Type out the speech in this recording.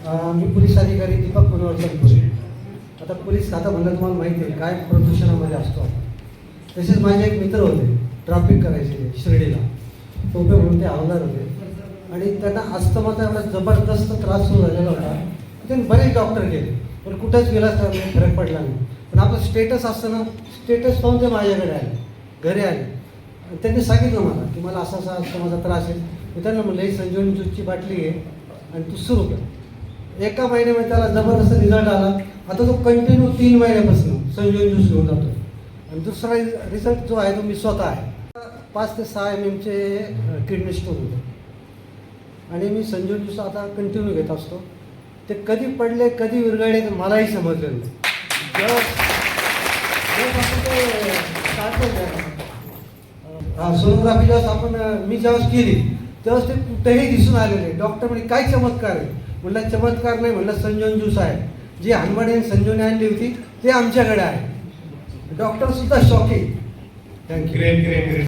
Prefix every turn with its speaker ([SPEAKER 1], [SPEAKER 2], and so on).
[SPEAKER 1] मी police अधिकारी दीपक पुनर्वसन बोलतो आता पोलीस खाता म्हणलं तुम्हाला माहिती आहे काय प्रदूषणामध्ये असतो तसेच माझे एक मित्र होते ट्रॅफिक करायचे शिर्डीला. टोपे म्हणून ते हवालदार होते. आणि त्यांना अस्तमाचा एवढा जबरदस्त त्रास सुरू झालेला होता. त्यांनी बरेच डॉक्टर गेले पण कुठंच गेला तर म्हणजे फरक पडला नाही. पण आपलं स्टेटस असतं ना स्टेटस पाहून ते माझ्याकडे आले घरी आले. त्यांनी सांगितलं मला की मला असा असा माझा त्रास आहे. मी त्यांना म्हणलं ही संजीवनी ज्यूसची बाटली आहे आणि तू सुरू कर. एका महिन्यामध्ये त्याला जबरदस्त रिझल्ट आला. आता तो कंटिन्यू तीन महिन्यापासून संजीवन ज्यूस घेऊन जातो. आणि दुसरा रिझल्ट जो आहे तो मी स्वतः आहे. पाच ते सहा एम एमचे किडनी स्टोन होते. आणि मी संजीवन ज्यूस आता कंटिन्यू घेत असतो. ते कधी पडले कधी विरघळले ते मलाही समजलं नाही. जेव्हा ते सोनोग्राफी जेव्हा आपण मी जेव्हा केली तेव्हाच ते कुठेही दिसून आलेले डॉक्टर म्हणजे काय चमत्कार आहे? म्हणलं चमत्कार नाही म्हणलं संजीवन ज्यूस आहे. जी हनुमाने संजीवनी आणली होती ते आमच्याकडे आहे. डॉक्टर सुद्धा शॉकिंग. थँक्यू